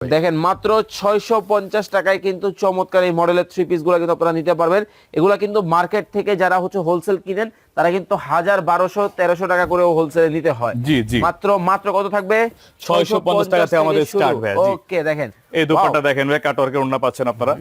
দেখেন মাত্র ছয়শো পঞ্চাশ টাকায় কিন্তু চমৎকার এই মডেলের থ্রি পিসগুলো কিন্তু আপনারা নিতে পারবেন। এগুলা কিন্তু মার্কেট থেকে যারা হচ্ছে হোলসেল কিনেন তারা কিন্তু হাজার বারোশো তেরোশো টাকা করে হোলসেলে নিতে হয়। জি, জি। মাত্র মাত্র কত থাকবে? 650 টাকা থেকে আমাদের ওকে দেখেন। এই Wow, দেখেন ভাই কাটওয়ার্কের ওন্না পাচ্ছেন আপনারা।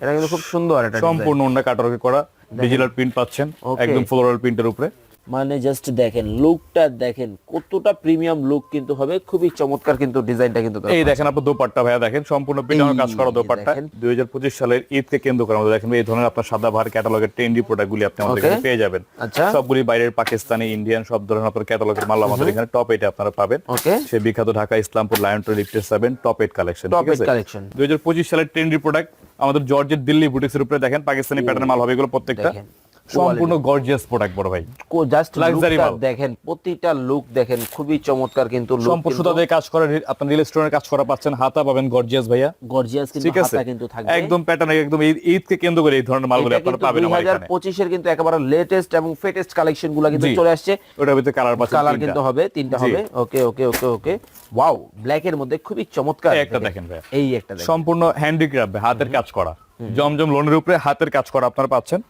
এটা কিন্তু খুব সুন্দর এটা সম্পূর্ণ ওন্না কাটওয়ার্কে করা। ডিজিটাল প্রিন্ট পাচ্ছেন। একদম ফ্লোরাল প্রিন্টের উপরে। মানে জাস্ট দেখেন লুকটা দেখেন কতটা প্রিমিয়াম লুক কিন্তু হবে খুবই চমৎকার কিন্তু ডিজাইনটা কিন্তু এই দেখেন আপনার দোপাট্টা ভাইয়া দেখেন সম্পূর্ণ প্রিন্টার কাজ করা দোপাট্টা দেখেন। দুই হাজার পঁচিশ সালের ঈদকে কেন্দ্র করে আমাদের দেখেন এই ধরনের আপনার সাদা ভার ক্যাটালগের ট্রেন্ডি প্রোডাক্ট গুলি আপনি আমাদের. এখানে পেয়ে যাবেন আচ্ছা। সবগুলি বাইরের পাকিস্তানি ইন্ডিয়ান সব ধরনের আপনার ক্যাটালগের মাল আমাদের এখানে টপ এইটে আপনারা পাবেন ওকে সে বিখ্যাত Dhaka Islampur lion two lifted seven top eight collection Top eight collection। দুই হাজার পঁচিশ সালের ট্রেন্ডি প্রোডাক্ট আমাদের জর্জের দিল্লি বুটিক্সের উপরে দেখেন পাকিস্তানি প্যাটার্ন মাল হবে এগুলো প্রত্যেকটা। সম্পূর্ণ গর্জিয়াস প্রোডাক্ট বড় ভাই। জাস্ট মাল। দেখেন প্রতিটা লুক দেখেন খুবই চমৎকার কিন্তু look সম্পূর্ণ দিয়ে কাজ করা আপনার রিল স্টোনের কাজ করা পাচ্ছেন হাতা পাবেন গর্জিয়াস ভাইয়া। গর্জিয়াস কিন্তু হাতা কিন্তু থাকবে। একদম প্যাটার্ন একদম ঈদকে কেন্দ্র করে এই ধরনের মালগুলো আপনারা পাবেন আমার এখানে। 2025 এর কিন্তু একেবারে লেটেস্ট এবং ফেটেস্ট কালেকশনগুলো কিন্তু চলে আসছে। ওটার ভিতরে কালার পাচ্ছেন কালার কিন্তু হবে তিনটা হবে। ওকে ওকে ওকে ওকে ওয়াও ব্ল্যাক এর মধ্যে খুবই চমৎকার একটা দেখেন ভাই। এই একটা সম্পূর্ণ হ্যান্ডিক্রাফট হাতের কাজ করা। জমজম লোনের উপরে হাতের কাজ করা আপনারা পাচ্ছেন।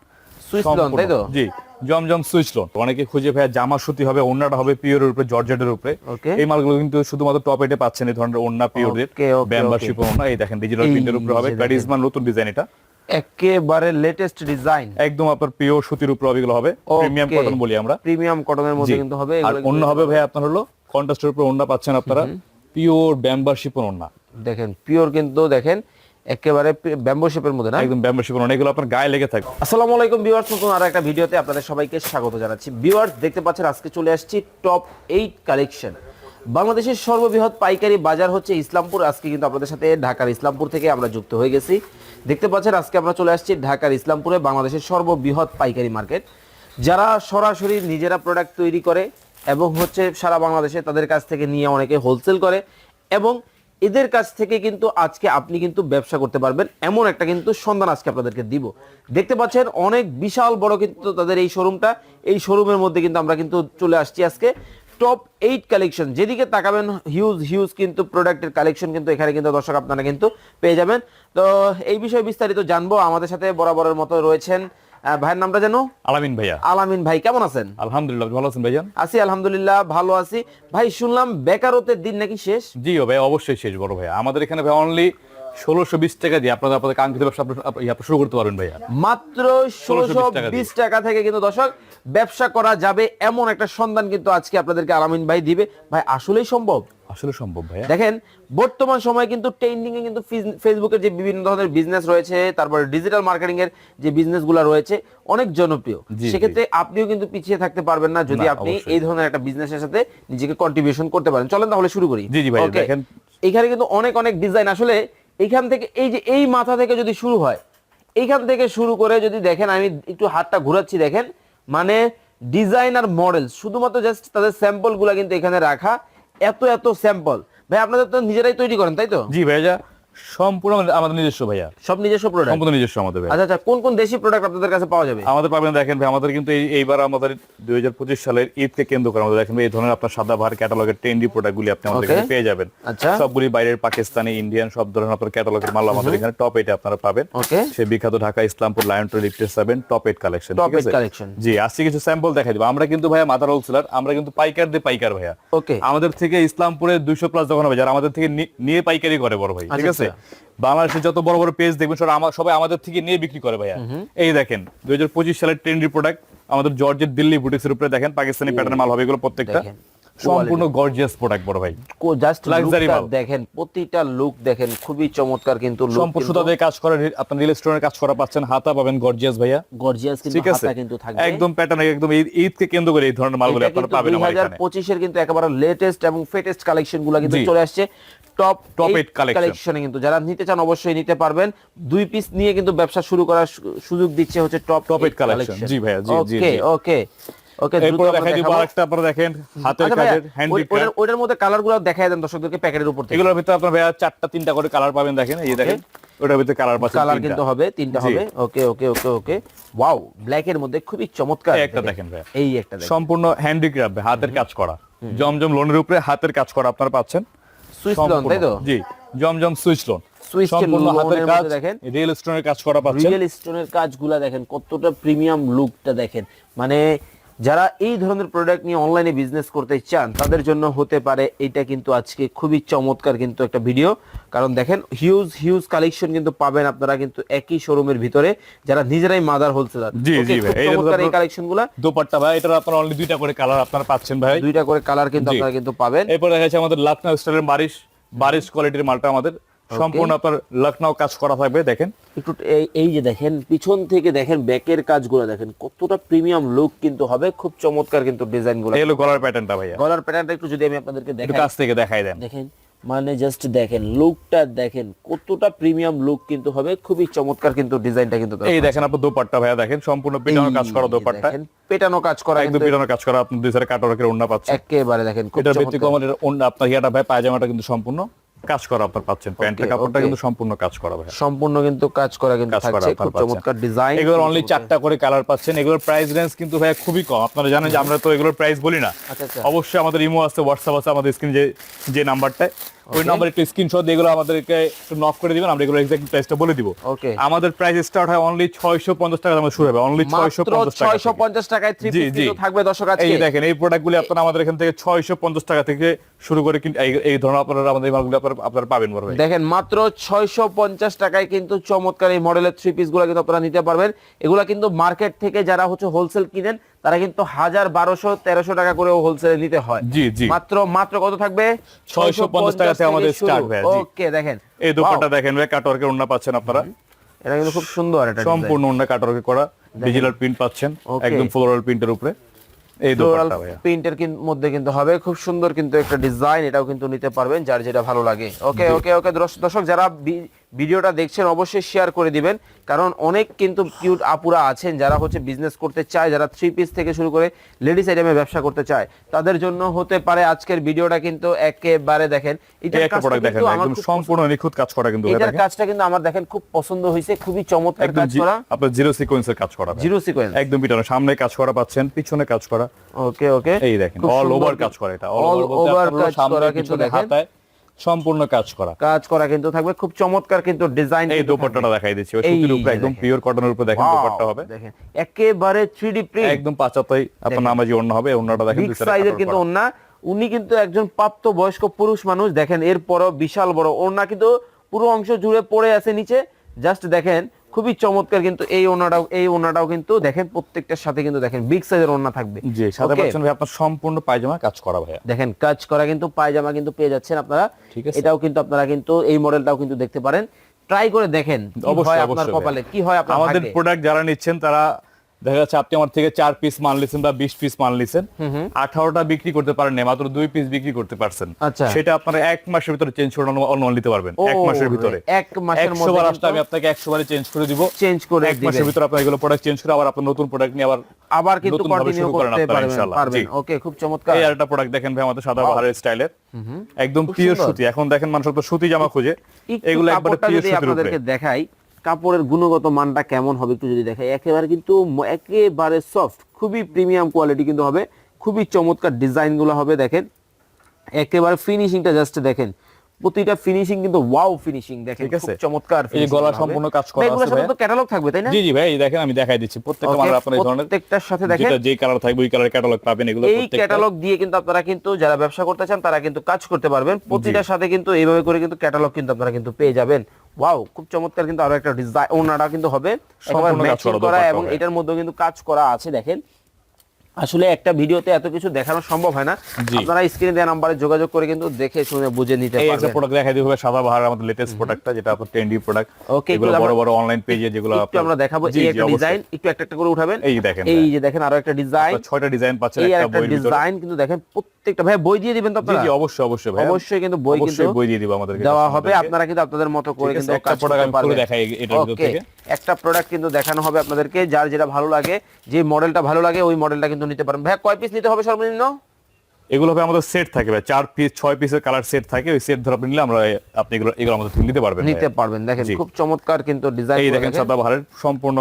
সুইস লন তাই তো? জি জমজম সুইচ লোন অনেকে খুঁজে ভাইয়া জামা সুতি হবে ওন্নাটা হবে পিওরের উপরে জর্জেটের উপরে। এই মালগুলো কিন্তু শুধুমাত্র টপ এটে পাচ্ছেন এই ধরনের ওন্না পিওরের মেম্বারশিপ ওন্না এই দেখেন ডিজিটাল প্রিন্টের উপরে হবে। নতুন ডিজাইন এটা। একেবারে লেটেস্ট ডিজাইন একদম আপনার পিওর সুতির উপরে হবে এগুলো হবে। প্রিমিয়াম কটন বলি আমরা। প্রিমিয়াম কটনের মধ্যে কিন্তু হবে আর অন্য হবে ভাই আপনার হলো কন্ট্রাস্টের উপরে ওন্না পাচ্ছেন আপনারা পিওর মেম্বারশিপ ওন্না দেখেন পিওর কিন্তু দেখেন একেবারে ব্যাম্বো শেপের মধ্যে না? একদম মেম্বারশিপ ওন্না এগুলো আপনার গায়ে লেগে থাকে আসসালামু আলাইকুম ভিউয়ার্স নতুন আর একটা ভিডিওতে আপনাদের সবাইকে স্বাগত জানাচ্ছি। ভিউয়ার্স দেখতে পাচ্ছেন আজকে চলে আসছি টপ এইট কালেকশন বাংলাদেশের সর্ববৃহৎ পাইকারি বাজার হচ্ছে ইসলামপুর। আজকে কিন্তু আপনাদের সাথে ঢাকার ইসলামপুর থেকে আমরা যুক্ত হয়ে গেছি। দেখতে পাচ্ছেন আজকে আমরা চলে আসছি ঢাকার ইসলামপুরে বাংলাদেশের সর্ববৃহৎ পাইকারি মার্কেট। যারা সরাসরি নিজেরা প্রোডাক্ট তৈরি করে এবং হচ্ছে সারা বাংলাদেশে তাদের কাছ থেকে নিয়ে অনেকে হোলসেল করে এবং এদের কাছ থেকে কিন্তু আজকে আপনি কিন্তু ব্যবসা করতে পারবেন। এমন একটা কিন্তু সন্ধান আজকে আপনাদেরকে দিব। দেখতে পাচ্ছেন অনেক বিশাল বড় কিন্তু তাদের এই শোরুমটা। এই শোরুমের মধ্যে কিন্তু আমরা কিন্তু চলে আসছি আজকে। টপ এইট কালেকশন যেদিকে তাকাবেন হিউজ হিউজ কিন্তু প্রোডাক্টের কালেকশন কিন্তু এখানে কিন্তু দর্শক আপনারা কিন্তু পেয়ে যাবেন। তো এই বিষয়ে বিস্তারিত জানব। আমাদের সাথে বরাবরের মতো রয়েছেন ভাইয়ের নামটা জানো আলামিন ভাইয়া। আলামিন ভাই কেমন আছেন? আলহামদুলিল্লাহ ভালো আছেন ভাইজান আছি আলহামদুলিল্লাহ ভালো আছি। ভাই শুনলাম বেকারত্বের দিন নাকি শেষ? জি ভাই অবশ্যই শেষ বড় ভাই আমাদের এখানে ভাই অনলি ষোলোশো বিশ টাকা দিয়ে আপনাদের আপনাদের কাঙ্ক্ষিত ব্যবসা শুরু করতে পারবেন ভাইয়া। মাত্র ষোলোশো 1620 টাকা বিশ টাকা থেকে কিন্তু দর্শক ব্যবসা করা যাবে এমন একটা সন্ধান কিন্তু আজকে আপনাদেরকে আলামিন ভাই দিবে। ভাই আসলেই সম্ভব? আসলে সম্ভব ভাইয়া? দেখেন বর্তমান সময়ে কিন্তু ট্রেন্ডিং এ কিন্তু ফেসবুকের যে বিভিন্ন ধরনের বিজনেস রয়েছে তারপরে ডিজিটাল মার্কেটিং এর যে বিজনেসগুলো রয়েছে অনেক জনপ্রিয়। সেক্ষেত্রে আপনিও কিন্তু পিছিয়ে থাকতে পারবেন না যদি আপনি এই ধরনের একটা বিজনেসের সাথে নিজেকে কন্ট্রিবিউশন করতে পারেন। চলেন তাহলে শুরু করি। জি, জি ভাই, দেখেন। এখানে কিন্তু অনেক অনেক ডিজাইন আসলে এইখান থেকে এই যে এই মাথা থেকে যদি শুরু হয় এইখান থেকে শুরু করে যদি দেখেন আমি একটু হাতটা ঘোরাচ্ছি দেখেন। মানে ডিজাইন আর মডেল শুধুমাত্র জাস্ট তাদের স্যাম্পলগুলা কিন্তু এখানে রাখা। এত এত স্যাম্পল ভাই আপনাদের তো নিজেরাই তৈরি করেন তাই তো? জি ভাইয়া সম্পূর্ণ আমাদের- নিজস্ব ভাইয়া। সব নিজস্ব প্রোডাক্ট সম্পূর্ণ নিজস্ব আমাদের ভাইয়া। আচ্ছা আচ্ছা কোন কোন দেশি প্রোডাক্ট আপনাদের কাছে পাওয়া যাবে? আমাদের পাবেন দেখেন ভাই আমাদের কিন্তু এইবার আমাদের দুই হাজার পঁচিশ সালের ঈদকে কেন্দ্র করে আমাদের দেখেন এই ধরনের আপনার সাদা ভার ক্যাটালগের ট্রেন্ডি প্রোডাক্ট গুলি আপনি আমাদের. এখানে পেয়ে যাবেন। আচ্ছা। সবগুলি বাইরের পাকিস্তানি ইন্ডিয়ান সব ধরনের আপনার ক্যাটালগের মাল আমাদের এখানে টপ এইটে আপনারা পাবেন। ওকে সে বিখ্যাত Dhaka Islampur lion two lifted seven top eight collection eight collection। জি আজকে কিছু স্যাম্পল দেখাই দিব। আমরা কিন্তু ভাইয়া মাদার হোলসেলার আমরা কিন্তু পাইকার দিয়ে পাইকার ভাইয়া। ওকে আমাদের থেকে ইসলামপুরে দুইশো প্লাস দোকান হবে যারা আমাদের থেকে নিয়ে পাইকারি করে বড় ভাই ঠিক আচ্ছা, আছে। বাংলাদেশের যত বড় বড় পেজ দেখবেন সব আমার সবাই আমাদের থেকে নিয়ে বিক্রি করে ভাইয়া। এই দেখেন দুই হাজার পঁচিশ সালের ট্রেন্ডি প্রোডাক্ট আমাদের জর্জের দিল্লি বুটিক্সের উপরে দেখেন পাকিস্তানি প্যাটার্ন মাল হবে এগুলো প্রত্যেকটা। সম্পূর্ণ গর্জিয়াস প্রোডাক্ট বড় ভাই। জাস্ট মাল। দেখেন প্রতিটা লুক দেখেন খুবই চমৎকার কিন্তু সম্পূর্ণ দিয়ে কাজ করা আপনার রিল স্টোনের কাজ করা পাচ্ছেন হাতা পাবেন গর্জিয়াস ভাইয়া। গর্জিয়াস কিন্তু হাতা কিন্তু থাকবে। একদম প্যাটার্ন একদম ঈদ- ঈদকে কেন্দ্র করে এই ধরনের মালগুলো আপনারা পাবেন এখানে। 2025 এর কিন্তু একেবারে লেটেস্ট এবং ফেটেস্ট কালেকশনগুলো কিন্তু চলে আসছে। Top top collection। কালেকশনে কিন্তু যারা নিতে চান অবশ্যই নিতে পারবেন। দুই পিস নিয়ে কিন্তু ব্যবসা শুরু করার সুযোগ দিচ্ছে হচ্ছে টপ Top eight collection। জি ভাইয়া, জি, জি, ওকে ওকে ওকে এরপরে দেখাই দিব আরেকটা আপনারা দেখেন হাতের ভাইয়া, কাজের ওই- হ্যান্ডি ওইটার ওইটার মধ্যে কালারগুলো দেন দর্শকদেরকে প্যাকেটের উপর থেকে। এগুলোর ভিতরে আপনার ভাইয়া চারটা তিনটা করে কালার পাবেন দেখেন এই দেখেন ওটার ভিতরে কালার পাচ্ছেন কালার কিন্তু হবে তিনটা হবে। ওকে ওকে ওকে ওকে। ওয়াও ব্ল্যাক এর মধ্যে খুবই চমৎকার। একটা দেখেন ভাইয়া। এই একটা দেখেন। সম্পূর্ণ হ্যান্ডিক্রাফট হাতের কাজ করা। জমজম লোনের উপরে হাতের কাজ করা আপনারা পাচ্ছেন। সুইচ লোন তাই তো? জি জমজম সুইচ লোন সম্পূর্ণ হাতের কাজ দেখেন। রিয়েল স্টোনের কাজ করা পাচ্ছেন। রিয়েল স্টোনের কাজগুলা দেখেন কতটা প্রিমিয়াম লুকটা দেখেন। মানে যারা এই ধরনের প্রোডাক্ট নিয়ে অনলাইনে বিজনেস করতে চান তাদের জন্য হতে পারে এটা কিন্তু আজকে খুবই চমৎকার কিন্তু একটা ভিডিও কারণ দেখেন হিউজ হিউজ কালেকশন কিন্তু পাবেন আপনারা কিন্তু একই শোরুমের ভিতরে যারা নিজেরাই মাদার হোলসেলার জি, জি এই চমৎকার দোপাট্টা ভাই এটার আপনার অনলি দুইটা করে কালার আপনারা পাচ্ছেন ভাই। দুইটা করে কালার কিন্তু আপনারা কিন্তু পাবেন। এরপর দেখা যাচ্ছে আমাদের লখনৌ স্টাইলের বারিশ বারিশ কোয়ালিটির মালটা আমাদের। সম্পূর্ণ আপনার লখনৌ কাজ করা থাকবে দেখেন। একটু এই যে দেখেন পিছন থেকে দেখেন ব্যাকের কাজগুলো দেখেন কতটা প্রিমিয়াম লুক কিন্তু হবে খুব চমৎকার কিন্তু ডিজাইনগুলো এই হলো গলার প্যাটার্নটা ভাইয়া। গলার প্যাটার্নটা একটু যদি আমি আপনাদেরকে দেখাই। কাছ থেকে দেখাই দেন। দেখেন মানে জাস্ট দেখেন লুকটা দেখেন কতটা প্রিমিয়াম লুক কিন্তু হবে খুবই চমৎকার কিন্তু ডিজাইনটা কিন্তু এই দেখেন আপনার দোপাট্টা ভাইয়া দেখেন সম্পূর্ণ পিটানো কাজ করা দোপাট্টা। দেখেন, পেটানো কাজ করা একদম পিটানো কাজ করা আপনি দুই সাইডে কাটওয়ার্কের ওন্না পাচ্ছেন। একেবারে দেখেন খুব চমৎকার। ব্যতিক্রম আমাদের ওন্না আপনার ইয়াটা ভাই পায়জামাটা কিন্তু সম্পূর্ণ। কাজ করা আপনার পাচ্ছেন। প্যান্টের কাপড়টা কিন্তু সম্পূর্ণ কাজ করা ভাই সম্পূর্ণ কিন্তু কাজ করা কিন্তু থাকছে। খুব চমৎকার ডিজাইন এগুলো অনলি চারটা করে কালার পাচ্ছেন। এগুলোর প্রাইস রেঞ্জ কিন্তু ভাই খুবই কম। আপনারা জানেন যে আমরা তো এগুলোর প্রাইস বলি না। আচ্ছা, আচ্ছা। অবশ্যই আমাদের ইমো আছে হোয়াটসঅ্যাপ আছে আমাদের স্ক্রিন যে যে নাম্বারটা ওই নাম্বার একটু স্ক্রিনশট এগুলো আমাদেরকে একটু নক করে দিবেন আমরা এগুলো এক্সাক্ট প্রাইসটা বলে দিব। ওকে আমাদের প্রাইস স্টার্ট হয় অনলি 650 টাকা থেকে শুরু হবে অনলি 650 টাকা ছয়শো পঞ্চাশ টাকায় থ্রি পিস থাকবে দর্শক আজকে। যে দেখেন এই প্রোডাক্টগুলি আপনারা আমাদের এখান থেকে 650 টাকা থেকে শুরু করে কিন্তু এই- এই ধরনের আপনারা আমাদের এই মালগুলো আপনারা পাবেন বড় ভাই। দেখেন মাত্র ছয়শো পঞ্চাশ টাকায় কিন্তু চমৎকার এই মডেলের থ্রি পিসগুলো কিন্তু আপনারা নিতে পারবেন। এগুলা কিন্তু মার্কেট থেকে যারা হচ্ছে হোলসেল কিনেন তারা কিন্তু হাজার বারোশো তেরোশো টাকা করে হোলসেলে নিতে হয়। জি জি। মাত্র মাত্র কত থাকবে? 650 টাকা থেকে আমাদের ভাইয়া, জি। ওকে দেখেন। এই দোপাট্টা দেখেন ভাই কাটওয়ার্কের ওন্না পাচ্ছেন আপনারা। এটা কিন্তু খুব সুন্দর এটা সম্পূর্ণ ওন্না কাটওয়ার্কে করা। ডিজিটাল প্রিন্ট পাচ্ছেন। একদম ফ্লোরাল প্রিন্টের উপরে। এই ভাইয়া। প্রিন্টের মধ্যে কিন্তু হবে। খুব সুন্দর কিন্তু একটা ডিজাইন এটাও কিন্তু নিতে পারবেন যার যেটা ভালো লাগে। ওকে ওকে ওকে দর্শক যারা ভিডিওটা দেখছেন অবশ্যই শেয়ার করে দিবেন। কারণ অনেক কিন্তু কিউট আপুরা আছেন যারা হচ্ছে বিজনেস করতে চায় যারা থ্রি পিস থেকে শুরু করে লেডিস আইটেমে ব্যবসা করতে চায়। তাদের জন্য হতে পারে আজকের ভিডিওটা কিন্তু একেবারে দেখেন। সম্পূর্ণ নিখুঁত কাজ করা কিন্তু এটার কাজটা কিন্তু আমার দেখেন খুব পছন্দ হয়েছে খুবই চমৎকার কাজ করা। আপনার জিরো সিকোয়েন্সের কাজ করা। জিরো সিকোয়েন্স একদম পিটানো। সামনে কাজ করা পাচ্ছেন পিছনে কাজ করা। ওকে ওকে এই দেখেন অল ওভার কাজ করা এটা। অল ওভার কাজ করা কিন্তু দেখেন। সম্পূর্ণ কাজ করা। কাজ করা কিন্তু থাকবে খুব চমৎকার কিন্তু ডিজাইন এই দোপাট্টাটা দেখাই দিচ্ছি ওই সুতির উপরে একদম পিওর কটনের উপরে দেখেন দোপাট্টা হবে। দেখেন একেবারে 3D প্রিন্ট একদম পাঁচাতাই আপনার। নামাজি অন্য হবে অন্যটা দেখেন বিগ দুই সাইজের কিন্তু। ওন্না উনি কিন্তু একজন প্রাপ্ত বয়স্ক পুরুষ মানুষ দেখেন এরপরও বিশাল বড় ওন্না কিন্তু পুরো অংশ জুড়ে পড়ে আছে নিচে। জাস্ট দেখেন খুবই চমৎকার কিন্তু এই ওনাটাও এই ওনাটাও কিন্তু দেখেন প্রত্যেকটার সাথে কিন্তু দেখেন বিগ সাইজের ওনা থাকবে। জি সাথে Okay? পাচ্ছেন ভাই আপনার সম্পূর্ণ পায়জামা কাজ করা ভাইয়া। দেখেন কাজ করা কিন্তু পায়জামা কিন্তু পেয়ে যাচ্ছেন আপনারা। এটাও কিন্তু আপনারা কিন্তু এই মডেলটাও কিন্তু দেখতে পারেন। ট্রাই করে দেখেন কি অবশ্যই, হয় আপনার কপালে কি হয় আমাদের প্রোডাক্ট যারা নিচ্ছেন তারা দেখা যাচ্ছে আপনি আমার থেকে চার পিস মাল নিছেন বা বিশ পিস মাল নিছেন। আঠারোটা বিক্রি করতে পারেন না মাত্র দুই পিস বিক্রি করতে পারছেন। আচ্ছা। সেটা আপনারা এক মাসের ভিতরে চেঞ্জ করে অন্য- নিতে পারবেন। এক মাসের ভিতরে। এক মাসের মধ্যে বার আসলে আমি আপনাকে একশো বারে চেঞ্জ করে দিব। চেঞ্জ করে এক মাসের ভিতরে আপনার এগুলো প্রোডাক্ট চেঞ্জ করে আবার আপনার নতুন প্রোডাক্ট নিয়ে আবার আবার কিন্তু কন্টিনিউ করতে পারবেন। ওকে খুব চমৎকার। এই আরেকটা প্রোডাক্ট দেখেন ভাই আমাদের সাদা বাহারের স্টাইলের। একদম পিওর সুতি। এখন দেখেন মানুষ তো সুতি জামা খোঁজে। এগুলো একবারে পিওর সুতির উপরে। দেখাই কাপড়ের গুণগত মানটা কেমন হবে একটু যদি দেখাই। একেবারে কিন্তু একেবারে সফট খুবই প্রিমিয়াম কোয়ালিটি কিন্তু হবে। খুবই চমৎকার ডিজাইনগুলো হবে দেখেন। একেবারে ফিনিশিংটা জাস্ট দেখেন। প্রতিটা ফিনিশিং কিন্তু ওয়াও ফিনিশিং দেখেন। খুব চমৎকার এই যে গলা সম্পূর্ণ কাজ করা ভাই, এগুলোর আছে সাথে। তো ক্যাটালগ থাকবে তাই না? জি জি ভাই দেখেন আমি দেখাই দিচ্ছি। প্রত্যেকটা মাল আপনার এই ধরনের প্রত্যেকটার সাথে দেখেন। যেটা যেই কালার থাকবে ওই কালারের ক্যাটালগ পাবেন এগুলো এই ক্যাটালগ দিয়ে কিন্তু আপনারা কিন্তু যারা ব্যবসা করতে চান তারা কিন্তু কাজ করতে পারবেন। প্রতিটার সাথে কিন্তু এইভাবে করে কিন্তু ক্যাটালগ কিন্তু আপনারা কিন্তু পেয়ে যাবেন। ওয়াও খুব চমৎকার কিন্তু আরও একটা ডিজাইন ওনাটা কিন্তু হবে সবার কাজ ম্যাচিং করা করা এবং এটার মধ্যে কিন্তু কাজ করা আছে দেখেন। আসলে একটা ভিডিওতে এত কিছু দেখানো সম্ভব হয় না। আপনারা স্ক্রিনে দেওয়া নাম্বারে যোগাযোগ করে কিন্তু দেখে শুনে বুঝে নিতে পারবেন এই একটা প্রোডাক্ট দেখাই দিব সাদা বাহার আমাদের লেটেস্ট প্রোডাক্টটা যেটা আপনার ট্রেন্ডি প্রোডাক্ট Okay, এগুলো বড় বড় অনলাইন পেজে যেগুলো একটু আমরা দেখাবো। এই একটা ডিজাইন একটু একটা একটা করে উঠাবেন। এই দেখেন এই যে দেখেন আরও একটা ডিজাইন ছয়টা ডিজাইন পাচ্ছেন একটা বইয়ের ভিতরে। ডিজাইন কিন্তু দেখেন প্রত্যেকটা ভাই বই দিয়ে দিবেন তো আপনারা জি অবশ্যই অবশ্যই ভাই। অবশ্যই কিন্তু বই কিন্তু অবশ্যই বই দিয়ে দিব আমাদেরকে দেওয়া হবে। আপনারা কিন্তু আপনাদের মতো করে কিন্তু একটা করতে আমি পারবেন। দেখাই এটার ভিতর ওকে থেকে। একটা প্রোডাক্ট কিন্তু দেখানো হবে আপনাদেরকে। যার যেটা ভালো লাগে যে মডেলটা ভালো লাগে ওই মডেলটা কিন্তু নিতে পারেন। ভাই কয় পিস নিতে হবে সর্বনিম্ন? এগুলো হবে আমাদের সেট থাকে ভাই। চার পিস ছয় পিসের কালার সেট থাকে। ওই সেট ধরে আপনি নিলে আমরা আপনি এগুলো এগুলো আমাদের নিতে পারবেন নিতে পারবেন। দেখেন খুব চমৎকার কিন্তু ডিজাইন এই দেখেন সাদা বাহারের সম্পূর্ণ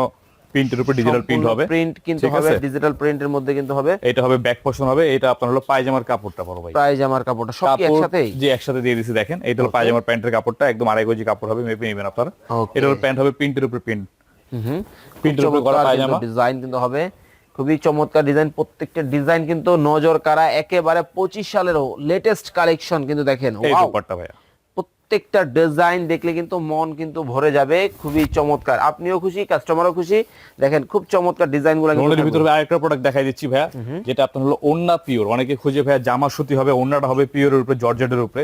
প্রিন্টের উপর ডিজিটাল প্রিন্ট হবে। প্রিন্ট কিন্তু হবে ডিজিটাল প্রিন্টের মধ্যে কিন্তু হবে। এটা হবে ব্যাক পোর্শন হবে। এটা আপনার হলো পায়জামার কাপড়টা বড় ভাই। প্রায় জামার কাপড়টা সব কি একসাথেই? যে একসাথে দিয়ে দিছি দেখেন। এটা হলো পায়জামার প্যান্টের কাপড়টা একদম আড়াই গজি কাপড় হবে মেপে নেবেন আপনারা। এটা হলো প্যান্ট হবে প্রিন্টের উপর প্রিন্ট হুম প্রিন্টের উপর করা পায়জামা। ডিজাইন কিন্তু হবে। খুবই চমৎকার ডিজাইন প্রত্যেকটা ডিজাইন কিন্তু নজর কারা একেবারে পঁচিশ সালের লেটেস্ট কালেকশন কিন্তু দেখেন। প্রত্যেকটা ডিজাইন দেখলে কিন্তু মন কিন্তু ভরে যাবে খুবই চমৎকার। আপনিও খুশি কাস্টমারও খুশি। দেখেন খুব চমৎকার ডিজাইনগুলো রোলের ভিতরে আরেকটা প্রোডাক্ট দেখাই দিচ্ছি ভাইয়া যেটা আপনার হলো ওন্না পিওর। অনেকে খুঁজে ভাইয়া জামা সুতি হবে ওন্নাটা হবে পিওরের উপরে জর্জেটের উপরে.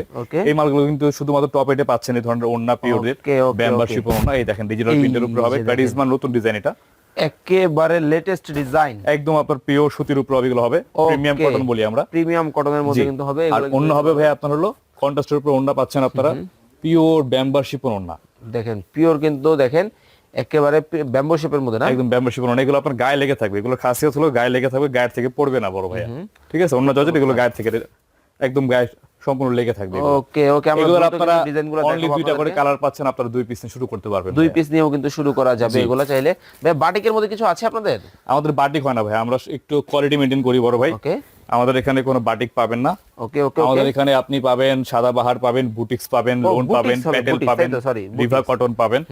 এই মালগুলো কিন্তু শুধুমাত্র টপ এটে পাচ্ছেন এই ধরনের ওন্না পিওরের ব্যাম্বার. ওন্না। এই দেখেন ডিজিটাল প্রিন্টের উপরে হবে। কারিজমা নতুন ডিজাইন এটা। একেবারে লেটেস্ট ডিজাইন একদম আপনার পিওর সুতির উপরে হবে। এগুলো হবে প্রিমিয়াম কটন বলি আমরা। প্রিমিয়াম কটনের মধ্যে কিন্তু হবে আর অন্য হবে ভাই আপনার হলো কন্ট্রাস্টের উপরে ওন্না পাচ্ছেন আপনারা। পিওর ব্যাম্বারশিপ ওন্না দেখেন পিওর কিন্তু দেখেন একেবারে ব্যাম্বো শেপের মধ্যে না? একদম ব্যাম্বার শিপন ওন্না এগুলো আপনার গায়ে লেগে থাকবে। এগুলো খাসিয়াত হলো গায়ে লেগে থাকবে গায়ের থেকে পড়বে না বড় ভাইয়া। ঠিক আছে? অন্য জর্জেট এগুলো গায়ের থেকে একদম গায়ে সম্পূর্ণ লেগে থাকবে ওকে ওকে আমরা এগুলো আপনারা ডিজাইনগুলো অনলি দুইটা করে কালার পাচ্ছেন আপনারা দুই পিস নিয়ে শুরু করতে পারবেন দুই পিস নিয়েও কিন্তু শুরু করা যাবে। এগুলো চাইলে। ভাই বাটিকের মধ্যে কিছু আছে আপনাদের? আমাদের বাটিক হয় না ভাই আমরা একটু কোয়ালিটি মেনটেন করি বড় ভাই। ওকে আমাদের এখানে কোনো বাটিক পাবেন না। ওকে ওকে আমাদের এখানে আপনি পাবেন সাদা বাহার পাবেন বুটিক্স পাবেন লোন পাবেন প্যাটেল পাবেন রিভা কটন পাবেন।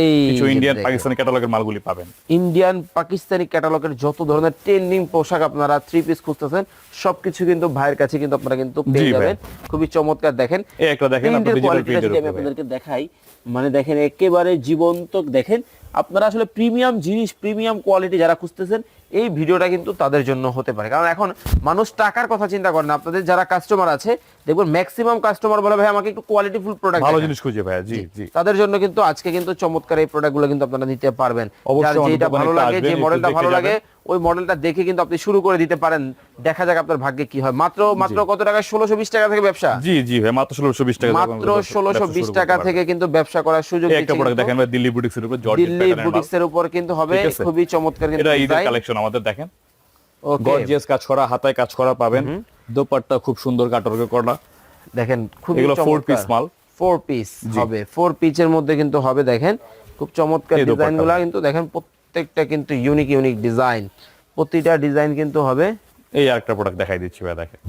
এই কিছু ইন্ডিয়ান। পাকিস্তানি ক্যাটালগের মালগুলি পাবেন। ইন্ডিয়ান পাকিস্তানি ক্যাটালগের যত ধরনের ট্রেন্ডিং পোশাক আপনারা থ্রি পিস খুঁজতেছেন সবকিছু কিন্তু ভাইয়ের কাছে কিন্তু আপনারা কিন্তু পেয়ে যাবেন। খুবই চমৎকার দেখেন। এই একটা দেখেন আমি আপনাদেরকে দেখাই মানে দেখেন একেবারে জীবন্ত দেখেন আপনারা আসলে প্রিমিয়াম জিনিস প্রিমিয়াম কোয়ালিটি যারা খুঁজতেছেন এই ভিডিওটা কিন্তু তাদের জন্য হতে পারে। কারণ এখন মানুষ টাকার কথা চিন্তা করে না। আপনাদের যারা কাস্টমার আছে দেখবেন ম্যাক্সিমাম কাস্টমার বলে ভাই আমাকে একটু কোয়ালিটিফুল প্রোডাক্ট ভালো জিনিস খুঁজে ভাই জি জি। তাদের জন্য কিন্তু আজকে কিন্তু চমৎকার এই প্রোডাক্টগুলো কিন্তু আপনারা নিতে পারবেন। অবশ্যই যার যেটা ভালো লাগে যে মডেলটা ভালো লাগে ওই মডেলটা দেখে কিন্তু আপনি শুরু করে দিতে পারেন। দেখা যাক আপনার ভাগ্যে কি হয়। মাত্র মাত্র কত টাকা? ষোলোশো বিশ টাকা থেকে ব্যবসা? জি জি ভাই মাত্র ষোলোশো বিশ টাকা মাত্র ষোলোশো বিশ টাকা থেকে কিন্তু ব্যবসা করার সুযোগ একটা প্রোডাক্ট দেখেন ভাই দিল্লি বুটিক্সের উপর দিল্লি মাল বুটিক্সের উপর কিন্তু হবে। খুবই চমৎকার কিন্তু এটা ঈদের কালেকশন আমাদের দেখেন। গর্জিয়াস কাজ করা হাতায় কাজ করা পাবেন। দোপাট্টা খুব সুন্দর কাটরকে করা দেখেন খুব এগুলো four piece মাল। ফোর পিস হবে। ফোর পিচের মধ্যে কিন্তু হবে দেখেন। খুব চমৎকার এই ডিজাইনগুলা কিন্তু দেখেন প্রত্যেকটা কিন্তু ইউনিক ইউনিক ডিজাইন প্রতিটা ডিজাইন কিন্তু হবে এই আরেকটা প্রোডাক্ট দেখাই দিচ্ছি ভাই দেখেন।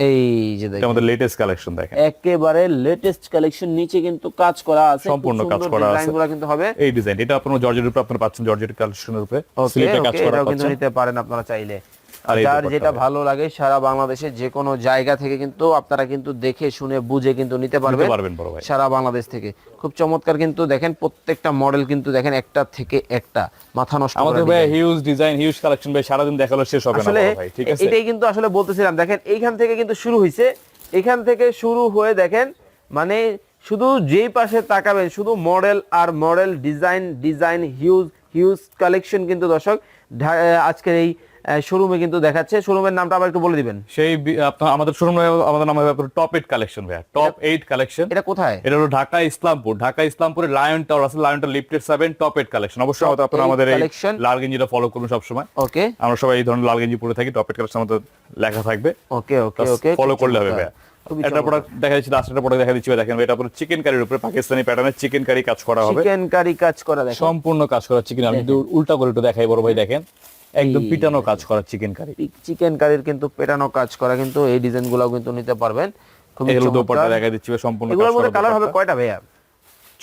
এই যে দেখেন। আমাদের লেটেস্ট কালেকশন দেখেন। একেবারে লেটেস্ট কালেকশন নিচে কিন্তু কাজ করা আছে। সম্পূর্ণ কাজ করা আছে। ডিজাইনগুলো কিন্তু হবে। এই ডিজাইন এটা আপনারা জর্জেটের রূপে আপনারা পাচ্ছেন জর্জেট কালেকশনের উপরে। ওকে স্লিপে কাজ করা এটাও কিন্তু নিতে পারেন আপনারা চাইলে। যার যেটা ভালো লাগে সারা বাংলাদেশে যে কোনো জায়গা থেকে কিন্তু আপনারা কিন্তু দেখে শুনে বুঝে কিন্তু নিতে পারবেন। সারা বাংলাদেশ থেকে। খুব চমৎকার কিন্তু দেখেন প্রত্যেকটা মডেল কিন্তু দেখেন একটা থেকে একটা মাথা নষ্ট আমাদের ভাই হিউজ ডিজাইন হিউজ কালেকশন ভাই সারাদিন দেখাল শেষ হবে না ভাই ঠিক আছে? এটাই কিন্তু আসলে বলতেছিলাম দেখেন এইখান থেকে কিন্তু শুরু হয়েছে এখান থেকে শুরু হয়ে দেখেন মানে শুধু যেই পাশে তাকাবেন শুধু মডেল আর model design design huge huge collection কিন্তু দর্শক আজকের এই শোরুমে কিন্তু দেখাচ্ছে। শোরুমের নামটা আবার একটু বলে দিবেন। সেই আমাদের শোরুম আমাদের নাম হবে টপ এইট কালেকশন ভাই টপ এইট কালেকশন এটা কোথায়? এটা হলো ঢাকা ইসলামপুর। ঢাকা ইসলামপুরে লায়ন টাওয়ার আছে। Lion tower lifted seven top eight collection অবশ্যই আপনারা আমাদের এই লাল গেঞ্জিটা ফলো করুন সবসময়। ওকে আমরা সবাই এই ধরনের লাল গেঞ্জি পরে থাকি। টপ এইট কালেকশন আমাদের লেখা থাকবে। ওকে ওকে ওকে ফলো করলে হবে ভাইয়া। একটা প্রোডাক্ট দেখা যাচ্ছে লাস্ট প্রোডাক্ট দেখা দিচ্ছি দেখেন এটা আপনার চিকেন কারির উপরে পাকিস্তানি প্যাটার্নের চিকেন কারি কাজ করা হবে। চিকেন কারি কাজ করা দেখেন। সম্পূর্ণ কাজ করা চিকেন আমি উল্টা করে একটু দেখাই বড় ভাই দেখেন। একদম পিটানো কাজ করা চিকেন কারি চিকেন কারির কিন্তু পেটানো কাজ করা কিন্তু এই ডিজাইন গুলাও কিন্তু নিতে পারবেন। খুবই চমৎকার। দেখা দিচ্ছি সম্পূর্ণ এগুলোর মধ্যে কালার হবে কয়টা ভাইয়া?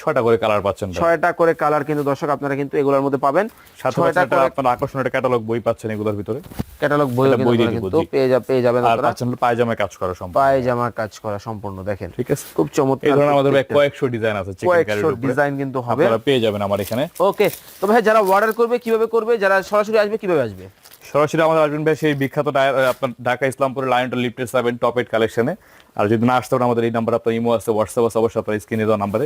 ছয়টা করে কালার পাচ্ছেন ছয়টা করে কালার কিন্তু দর্শক আপনারা কিন্তু এগুলোর মধ্যে পাবেন। ছয়টা করে আপনার আকর্ষণীয় একটা ক্যাটালগ বই পাচ্ছেন এগুলোর ভিতরে। ক্যাটালগ বই কিন্তু পেয়ে যা পেয়ে যাবেন আর আপনারা। পাচ্ছেন হলো পায়জামায় কাজ করা সম্পূর্ণ। পায়জামা কাজ করা সম্পূর্ণ দেখেন। ঠিক আছে। খুব চমৎকার এই ধরনের আমাদের কয়েকশো ডিজাইন আছে চিকেন কয়েকশো ডিজাইন কিন্তু হবে। আপনারা পেয়ে যাবেন আমার এখানে। ওকে তো ভাই যারা অর্ডার করবে কীভাবে করবে? যারা সরাসরি আসবে কীভাবে আসবে? সরাসরি আমাদের আসবেন ভাই সেই বিখ্যাত আপনার Dhaka ইসলামপুরে lion lifted seven top eight কালেকশনে আর যদি না আসতে পারেন আমাদের এই নাম্বার আপনার ইমো আছে হোয়াটসঅ্যাপ আছে অবশ্যই আপনার স্ক্রিনে দেওয়া নাম্বারে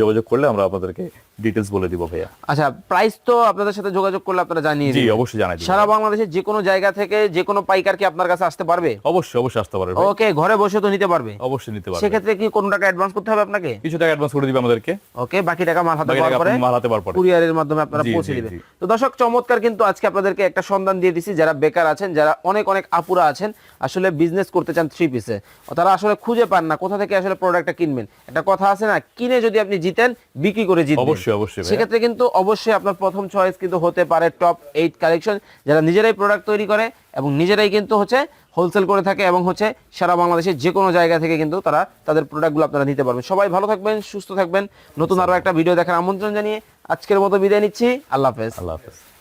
যোগাযোগ করলে আমরা আপনাদেরকে ডিটেলস বলে দিব ভাইয়া। আচ্ছা প্রাইস তো আপনাদের সাথে যোগাযোগ করলে আপনারা জানিয়ে জি অবশ্যই জানাই সারা বাংলাদেশের যে কোনো জায়গা থেকে যে কোনো পাইকার কি আপনার কাছে আসতে পারবে? অবশ্যই অবশ্যই আসতে পারবে ওকে ঘরে বসে তো নিতে পারবে। অবশ্যই নিতে পারবে। সেক্ষেত্রে কি কোনো টাকা অ্যাডভান্স করতে হবে আপনাকে? কিছু টাকা অ্যাডভান্স করে দিবে আমাদেরকে। ওকে বাকি টাকা মাল হাতে পাওয়ার পরে মাল হাতে পাওয়ার পরে। কুরিয়ারের মাধ্যমে আপনারা পৌঁছে দিবেন। তো দর্শক চমৎকার কিন্তু আজকে আপনাদেরকে একটা সন্ধান দিয়ে দিছি যারা বেকার আছেন যারা অনেক অনেক আপুরা আছেন আসলে বিজনেস করতে চান থ্রি পিসে তারা আসলে খুঁজে পান না কোথা থেকে আসলে প্রোডাক্টটা কিনবেন? একটা কথা আছে না কিনে যদি আপনি জিতেন বিক্রি করে জিতেন অবশ্যই, অবশ্যই। সেক্ষেত্রে কিন্তু অবশ্যই আপনার প্রথম চয়েস কিন্তু হতে পারে টপ এইট কালেকশন যারা নিজেরাই প্রোডাক্ট তৈরি করে এবং নিজেরাই কিন্তু হচ্ছে হোলসেল করে থাকে এবং হচ্ছে সারা বাংলাদেশের যে কোনো জায়গা থেকে কিন্তু তারা তাদের প্রোডাক্টগুলো আপনারা নিতে পারবেন। সবাই ভালো থাকবেন সুস্থ থাকবেন। নতুন আরও একটা ভিডিও দেখার আমন্ত্রণ জানিয়ে আজকের মতো বিদায় নিচ্ছি। আল্লাহ হাফেজ। আল্লাহ হাফেজ।